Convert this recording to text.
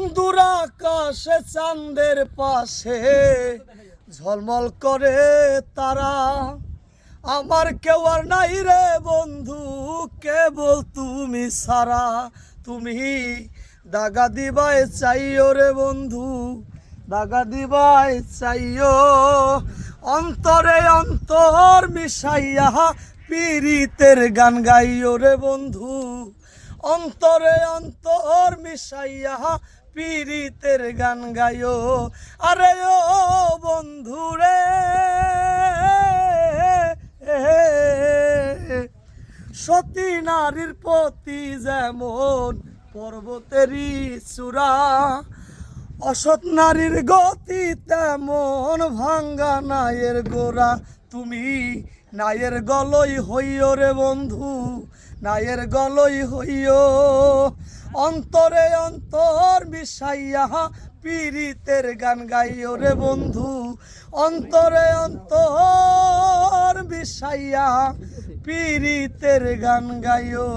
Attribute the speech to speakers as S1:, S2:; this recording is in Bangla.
S1: আকাশে চাঁদের পাশে ঝলমল করে তারা। আমার কেউ আর নাই রে বন্ধু, কেবল তুমি সারা। তুমি দাগা দিবাই চাইও রে বন্ধু, দাগা দিবাই চাইও। অন্তরে অন্তর মিশাইয়া পীড়িতের গান গাইও রে বন্ধু, অন্তরে অন্তর মিশাইয়া পীড়িতের গান গাইও। আরে ও বন্ধু রে সতী নারীর প্রতি যেমন পর্বতেরই চূড়া অসৎ নারীর গতি তেমন ভাঙ্গা নায়ের গোড়া। তুমি নায়ের গলই হইও রে বন্ধু, নায়ের গলই হইও। অন্তরে অন্তর মিশাইয়া পীড়িতের গান গাইও রে বন্ধু। অন্তরে অন্তর মিশাইয়া পীড়িতের গান গাইও।